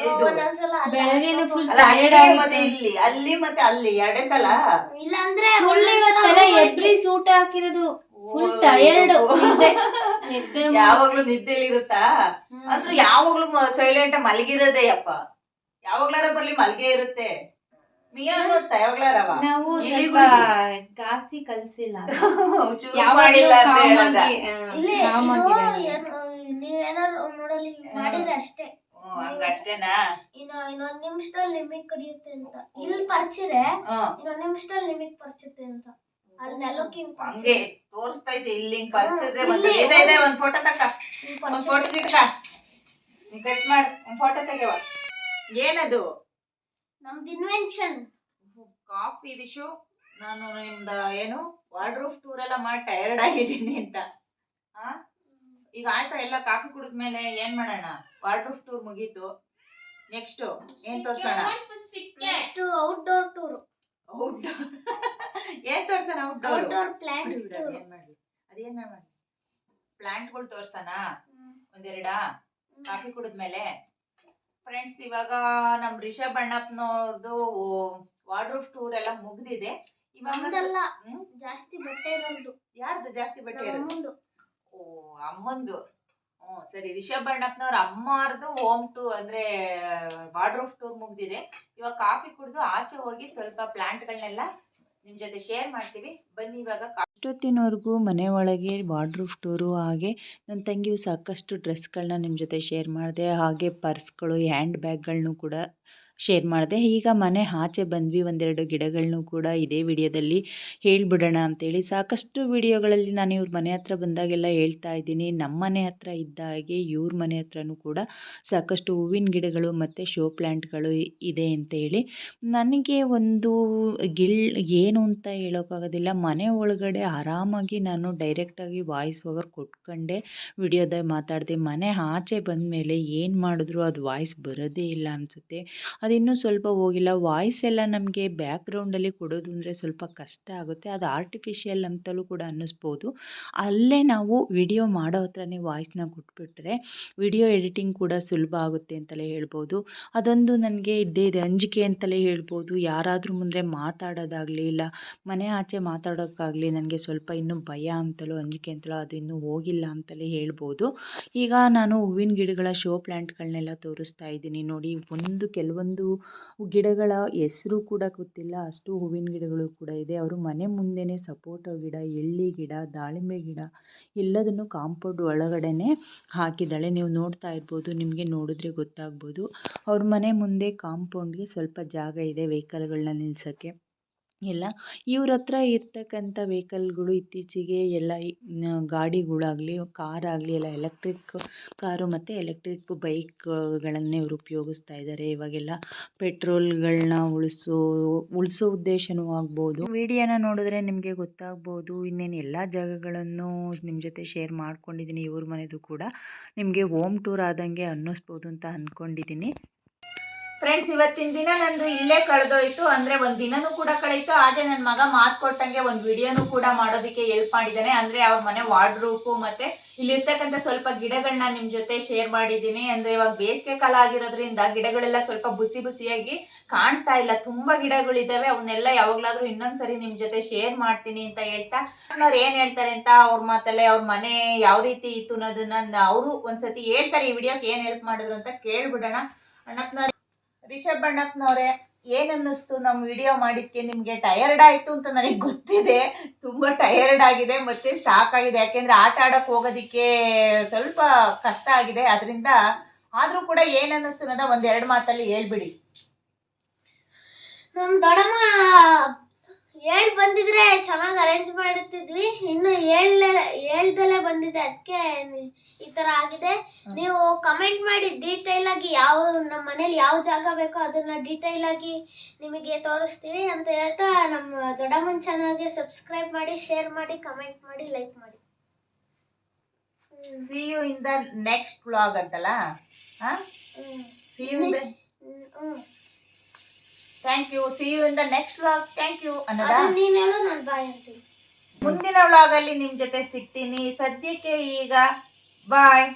ಎದ್ದು. ಅಲ್ಲ ಬೆಳಗ್ಗೆನೆ ಅಲ್ಲ ಅಲ್ಲಿ ಮತ್ತೆ ಇಲ್ಲಿ ಅಲ್ಲಿ ಮತ್ತೆ ಅಲ್ಲಿ ಎಡೆತಲ ಫುಲ್ ಇವತ್ತೆಲ್ಲ ಎಬ್ರಿ ಸೂಟ್ ಹಾಕಿರೋದು. ಫುಲ್ ಟಯರ್ಡ್ ನಿದ್ದೆ. ಯಾವಾಗ್ಲೂ ನಿದ್ದೆಲಿ ಇರುತ್ತಾ? ಅಂದ್ರೆ ಯಾವಾಗ್ಲೂ ಸೈಲೆಂಟ್ ಮಲಗಿರೋದೇ ಅಪ್ಪ. ಯಾವಾಗ್ಲಾರ ಬರ್ಲಿ ಮಲ್ಗೆ ಇರುತ್ತೆ. ಮಿಯಾ ಗೊತ್ತಾ ಯಾವಾಗ್ಲಾರವ? ನಾವು ಸ್ವಲ್ಪ ಗಾಸಿ ಕಲ್ಸಿಲ್ಲ. ಚೂರು ಯಾವಾಗ್ಲೂ ಮಾಡಿಲ್ಲ ಅಂತ calm ಹೇಳದ. ಆಗಿ, ಆ, calm ಆಗಿರೋದು. ಏನು ನೀವೇನಾದ್ರು ನೋಡಲಿ ಮಾಡಿದ್ರೆ ಅಷ್ಟೇ. ಹಂಗಷ್ಟೇನಾ ಇನ್ನ ಇನ್ನೊಂದ್ ನಿಮಿಷದಲ್ಲಿ ನಿಮಗ್ ಕಡಿಯುತ್ತೆ ಅಂತ. ಇಲ್ಲಿ ಪರ್ಚಿರೆ ಇನ್ನೊಂದ್ ನಿಮಿಷದಲ್ಲಿ ನಿಮಗ್ ಪರ್ಚುತ್ತೆ ಅಂತ. ಅಲ್ಲಿ ನೆಲಕ್ಕೆ ಹಿಂಗ್ ತೋರಿಸ್ತೈತೆ ಇಲ್ಲಿ ಹಿಂಗ್ ಒಂದ್ ಇದೆ ಇದೆ ಒಂದ್ ಫೋಟೋ ತಕ್ಕ. ಒಂದ್ ಫೋಟೋ ಇಟ್ಕ ಕಟ್ ಮಾಡ್ ಒಂದ್ ಫೋಟೋ ತೆಗೆವ. ಏನದು? ನಮ್ದು ಇನ್ವೆನ್ಷನ್ ಕಾಫಿ ರಿಶು ನಾನು ನಿಮ್ದ ಏನು ವಾರ್ಡ್ರೂಫ್ ಟೂರ್ ಎಲ್ಲ ಮಾಡಿ ಟೈರ್ಡ್ ಆಗಿದ್ದೀನಿ ಅಂತ. ಆ ಈಗ ಆಯ್ತಾ ಎಲ್ಲ ಕಾಫಿ ಕುಡಿದ್ಮೇಲೆ ಏನ್ ಮಾಡೋಣ? ವಾರ್ಡ್ರೂಫ್ ಟೂರ್ ಮುಗೀತು. ನೆಕ್ಸ್ಟ್ ಏನ್ ತೋರ್ಸೋಣ? ನೆಕ್ಸ್ಟ್ ಔಟ್ಡೋರ್ ಟೂರ್ ಔಟ್ಡೋರ್ ಏನ್ ತೋರ್ಸೋಣ ಔಟ್ಡೋರ್ ಔಟ್ಡೋರ್ ಪ್ಲಾಂಟ್ ಟೂರ್ ಅದೇನ್ ಮಾಡ್ಲಿ? ಅದೇನ್ ಮಾಡಿ ಪ್ಲಾಂಟ್ಗಳು ತೋರ್ಸೋಣ? ಒಂದೆರಡಾ? ಕಾಫಿ ಕುಡಿದ್ಮೇಲೆ ಫ್ರೆಂಡ್ಸ್ ಇವಾಗ ನಮ್ ರಿಷಬ್ ಅಣ್ಣಪ್ಪನವ್ರದ್ದು ವಾರ್ಡ್ರೂಫ್ ಟೂರ್ ಎಲ್ಲ ಮುಗ್ದಿದೆ. ಇವಾಗ ಜಾಸ್ತಿ ಬಟ್ಟೆ ಇರೋದು. ಯಾರ್ದು ಜಾಸ್ತಿ ಬಟ್ಟೆ ಇರೋದು? ಓ ಅಮ್ಮಂದು. ಹ್ಞೂ, ಸರಿ, ರಿಷಬ್ ಅಣ್ಣಪ್ಪನವ್ರ ಅಮ್ಮಾರ್ದು ಹೋಮ್ ಟೂ ಅಂದ್ರೆ ವಾರ್ಡ್ರೂಫ್ ಟೂರ್ ಮುಗ್ದಿದೆ. ಇವಾಗ ಕಾಫಿ ಕುಡಿದು ಆಚೆ ಹೋಗಿ ಸ್ವಲ್ಪ ಪ್ಲಾಂಟ್ಗಳನ್ನೆಲ್ಲ ನಿಮ್ಮ ಜೊತೆ ಶೇರ್ ಮಾಡ್ತೀವಿ. ಬನ್ನಿ ಇವಾಗ ಅಷ್ಟೊತ್ತಿನವರೆಗೂ ಮನೆ ಒಳಗೆ ವಾರ್ಡ್ರೂಫ್ ಟೂರು ಹಾಗೆ ನನ್ನ ತಂಗಿಯು ಸಾಕಷ್ಟು ಡ್ರೆಸ್ಗಳನ್ನ ನಿಮ್ಮ ಜೊತೆ ಶೇರ್ ಮಾಡಿದೆ, ಹಾಗೆ ಪರ್ಸ್ಗಳು ಹ್ಯಾಂಡ್ ಬ್ಯಾಗ್ಗಳನ್ನೂ ಕೂಡ ಶೇರ್ ಮಾಡಿದೆ. ಈಗ ಮನೆ ಆಚೆ ಬಂದ್ವಿ. ಒಂದೆರಡು ಗಿಡಗಳನ್ನು ಕೂಡ ಇದೇ ವಿಡಿಯೋದಲ್ಲಿ ಹೇಳಿಬಿಡೋಣ ಅಂತೇಳಿ ಸಾಕಷ್ಟು ವಿಡಿಯೋಗಳಲ್ಲಿ ನಾನು ಇವ್ರ ಮನೆ ಹತ್ರ ಬಂದಾಗೆಲ್ಲ ಹೇಳ್ತಾ ಇದ್ದೀನಿ. ನಮ್ಮ ಮನೆ ಹತ್ರ ಇದ್ದ ಹಾಗೆ ಇವ್ರ ಮನೆ ಹತ್ರನೂ ಕೂಡ ಸಾಕಷ್ಟು ಹೂವಿನ ಗಿಡಗಳು ಮತ್ತು ಶೋ ಪ್ಲ್ಯಾಂಟ್ಗಳು ಇದೆ ಅಂತೇಳಿ. ನನಗೆ ಒಂದು ಗಿಳ್ ಏನು ಅಂತ ಹೇಳೋಕ್ಕಾಗೋದಿಲ್ಲ ಮನೆ ಒಳಗಡೆ ಆರಾಮಾಗಿ ನಾನು ಡೈರೆಕ್ಟಾಗಿ ವಾಯ್ಸ್ ಓವರ್ ಕೊಟ್ಕೊಂಡೆ ವಿಡಿಯೋದ ಮಾತಾಡಿದೆ. ಮನೆ ಆಚೆ ಬಂದ ಮೇಲೆ ಏನು ಮಾಡಿದ್ರು ಅದು ವಾಯ್ಸ್ ಬರೋದೇ ಇಲ್ಲ ಅನಿಸುತ್ತೆ. ಅದಿನ್ನೂ ಸ್ವಲ್ಪ ಹೋಗಿಲ್ಲ. ವಾಯ್ಸ್ ಎಲ್ಲ ನಮಗೆ ಬ್ಯಾಕ್ಗ್ರೌಂಡಲ್ಲಿ ಕೊಡೋದು ಅಂದರೆ ಸ್ವಲ್ಪ ಕಷ್ಟ ಆಗುತ್ತೆ. ಅದು ಆರ್ಟಿಫಿಷಿಯಲ್ ಅಂತಲೂ ಕೂಡ ಅನ್ನಿಸ್ಬೋದು. ಅಲ್ಲೇ ನಾವು ವಿಡಿಯೋ ಮಾಡೋ ಹತ್ರನೇ ವಾಯ್ಸ್ನ ಕೊಟ್ಬಿಟ್ರೆ ವಿಡಿಯೋ ಎಡಿಟಿಂಗ್ ಕೂಡ ಸುಲಭ ಆಗುತ್ತೆ ಅಂತಲೇ ಹೇಳ್ಬೋದು. ಅದೊಂದು ನನಗೆ ಇದ್ದೇ ಇದೆ. ಅಂಜಿಕೆ ಅಂತಲೇ ಹೇಳ್ಬೋದು. ಯಾರಾದರೂ ಮುಂದೆ ಮಾತಾಡೋದಾಗಲಿ ಇಲ್ಲ, ಮನೆ ಆಚೆ ಮಾತಾಡೋಕ್ಕಾಗಲಿ ನನಗೆ ಸ್ವಲ್ಪ ಇನ್ನೂ ಭಯ ಅಂತಲೋ ಅಂಜಿಕೆ ಅಂತಲೋ ಅದು ಇನ್ನೂ ಹೋಗಿಲ್ಲ ಅಂತಲೇ ಹೇಳ್ಬೋದು. ಈಗ ನಾನು ಹೂವಿನ ಗಿಡಗಳ ಶೋ ಪ್ಲ್ಯಾಂಟ್ಗಳನ್ನೆಲ್ಲ ತೋರಿಸ್ತಾ ಇದ್ದೀನಿ. ನೋಡಿ, ಒಂದು ಕೆಲವೊಂದು ಗಿಡಗಳ ಹೆಸರು ಕೂಡ ಗೊತ್ತಿಲ್ಲ. ಅಷ್ಟು ಹೂವಿನ ಗಿಡಗಳು ಕೂಡ ಇದೆ. ಅವರು ಮನೆ ಮುಂದೆನೇ ಸಪೋಟೊ ಗಿಡ, ಎಳ್ಳಿ ಗಿಡ, ದಾಳಿಂಬೆ ಗಿಡ ಎಲ್ಲದನ್ನು ಕಾಂಪೌಂಡ್ ಒಳಗಡೆನೆ ಹಾಕಿದ್ದಾಳೆ. ನೀವು ನೋಡ್ತಾ ಇರ್ಬೋದು, ನಿಮಗೆ ನೋಡಿದ್ರೆ ಗೊತ್ತಾಗ್ಬೋದು. ಅವ್ರ ಮನೆ ಮುಂದೆ ಕಾಂಪೌಂಡ್ಗೆ ಸ್ವಲ್ಪ ಜಾಗ ಇದೆ ವೆಹಿಕಲ್ಗಳನ್ನ ನಿಲ್ಸೋಕ್ಕೆ. ಎಲ್ಲ ಇವ್ರ ಹತ್ರ ಇರ್ತಕ್ಕಂಥ ವೆಹಿಕಲ್ಗಳು ಇತ್ತೀಚೆಗೆ ಎಲ್ಲ ಗಾಡಿಗಳಾಗಲಿ, ಕಾರಾಗಲಿ, ಎಲ್ಲ ಎಲೆಕ್ಟ್ರಿಕ್ ಕಾರು ಮತ್ತು ಎಲೆಕ್ಟ್ರಿಕ್ ಬೈಕ್ಗಳನ್ನೇ ಇವರು ಉಪಯೋಗಿಸ್ತಾ ಇದ್ದಾರೆ ಇವಾಗೆಲ್ಲ ಪೆಟ್ರೋಲ್ಗಳನ್ನ ಉಳಿಸೋ ಉಳಿಸೋ ಉದ್ದೇಶನೂ ಆಗ್ಬೋದು. ವಿಡಿಯೋನ ನೋಡಿದ್ರೆ ನಿಮಗೆ ಗೊತ್ತಾಗ್ಬೋದು. ಇನ್ನೇನು ಎಲ್ಲ ಜಾಗಗಳನ್ನು ನಿಮ್ಮ ಜೊತೆ ಶೇರ್ ಮಾಡ್ಕೊಂಡಿದ್ದೀನಿ ಇವ್ರ ಮನೆದು ಕೂಡ. ನಿಮಗೆ ಹೋಮ್ ಟೂರ್ ಆದಂಗೆ ಅನ್ನಿಸ್ಬೋದು ಅಂತ ಅಂದ್ಕೊಂಡಿದ್ದೀನಿ ಫ್ರೆಂಡ್ಸ್ ಇವತ್ತಿನ ದಿನ ನಂದು ಇಲ್ಲೇ ಕಳೆದೋಯ್ತು. ಅಂದ್ರೆ ಒಂದ್ ದಿನನೂ ಕೂಡ ಕಳೀತು. ಹಾಗೆ ನನ್ನ ಮಗ ಮಾತು ಕೊಟ್ಟಂಗೆ ಒಂದ್ ವಿಡಿಯೋನು ಕೂಡ ಮಾಡೋದಕ್ಕೆ ಹೆಲ್ಪ್ ಮಾಡಿದ್ದಾನೆ. ಅಂದ್ರೆ ಅವ್ರ ಮನೆ ವಾರ್ಡ್ರೂಪು ಮತ್ತೆ ಇಲ್ಲಿರ್ತಕ್ಕಂಥ ಸ್ವಲ್ಪ ಗಿಡಗಳನ್ನ ನಿಮ್ ಜೊತೆ ಶೇರ್ ಮಾಡಿದ್ದೀನಿ. ಅಂದ್ರೆ ಇವಾಗ ಬೇಸಿಗೆ ಕಾಲ ಆಗಿರೋದ್ರಿಂದ ಗಿಡಗಳೆಲ್ಲ ಸ್ವಲ್ಪ ಬುಸಿ ಬುಸಿಯಾಗಿ ಕಾಣ್ತಾ ಇಲ್ಲ. ತುಂಬಾ ಗಿಡಗಳಿದ್ದಾವೆ ಅವನ್ನೆಲ್ಲ ಯಾವಾಗ್ಲಾದ್ರೂ ಇನ್ನೊಂದ್ಸರಿ ನಿಮ್ ಜೊತೆ ಶೇರ್ ಮಾಡ್ತೀನಿ ಅಂತ ಹೇಳ್ತಾ. ಅವ್ರು ಏನ್ ಹೇಳ್ತಾರೆ ಅಂತ ಅವ್ರ ಮಾತಲ್ಲೇ ಅವ್ರ ಮನೆ ಯಾವ ರೀತಿ ಇತ್ತು ಅನ್ನೋದನ್ನ ಅವರು ಒಂದ್ಸತಿ ಹೇಳ್ತಾರೆ. ಈ ವಿಡಿಯೋಕ್ಕೆ ಏನ್ ಹೆಲ್ಪ್ ಮಾಡಿದ್ರು ಅಂತ ಕೇಳ್ಬಿಡೋಣ. ಅಣ್ಣಪ್ಪನವ್ರೆ ರಿಷಬ್ ಅಣ್ಣಪ್ಪನವ್ರೆ, ಏನನ್ನಿಸ್ತು ನಮ್ಮ ನಮ್ ವಿಡಿಯೋ ಮಾಡಿದ್ಕೆ? ನಿಮಗೆ ಟಯರ್ಡ್ ಆಯ್ತು ಅಂತ ನನಗೆ ಗೊತ್ತಿದೆ. ತುಂಬಾ ಟಯರ್ಡ್ ಆಗಿದೆ, ಮತ್ತೆ ಸಾಕಾಗಿದೆ. ಯಾಕೆಂದ್ರೆ ಆಟ ಆಡಕ್ ಹೋಗೋದಿಕ್ಕೆ ಸ್ವಲ್ಪ ಕಷ್ಟ ಆಗಿದೆ. ಅದರಿಂದ ಆದರೂ ಕೂಡ ಏನ್ ಅನ್ನಿಸ್ತು ಅನ್ನೋದ ಒಂದೆರಡು ಮಾತಲ್ಲಿ ಹೇಳ್ಬಿಡಿ. ನಮ್ ದೊಡ್ಡಮ್ಮ ಹೇಳ್ ಬಂದಿದ್ರೆ ಚೆನ್ನಾಗಿ ಅರೇಂಜ್ ಮಾಡುತ್ತಿದ್ವಿ ಇನ್ನು ಏಳ್ ಹೇಳ್ದಲೆ ಬಂದಿದೆ. ಅದಕ್ಕೆ ಈ ತರ ಆಗಿದೆ. ನೀವು ಕಮೆಂಟ್ ಮಾಡಿ ಡೀಟೈಲ್ ಆಗಿ ಯಾವ ನಮ್ಮ ಮನೇಲಿ ಯಾವ ಜಾಗ ಬೇಕೋ ಅದನ್ನ ಡೀಟೈಲ್ ಆಗಿ ನಿಮಗೆ ತೋರಿಸ್ತೀವಿ ಅಂತ ಹೇಳ್ತಾ ನಮ್ಮ ದೊಡ್ಡಮ್ಮನ ಚಾನಲ್ಗೆ ಸಬ್ಸ್ಕ್ರೈಬ್ ಮಾಡಿ ಶೇರ್ ಮಾಡಿ ಕಮೆಂಟ್ ಮಾಡಿ ಲೈಕ್ ಮಾಡಿ. See you in the next blog ಅಂತಲ್ಲ? ಹಾ? See you in the. Thank you see you in the next vlog thank you ಅನ್ನೋದಾ ನೀನ್ ಹೇಳು ನಾನು ಬಾಯ್ ಅಂತೀನಿ. ಮುಂದಿನ ವ್ಲಾಗ್ ಅಲ್ಲಿ ನಿಮ್ ಜೊತೆ ಸಿಗ್ತೀನಿ. ಸದ್ಯಕ್ಕೆ ಈಗ ಬಾಯ್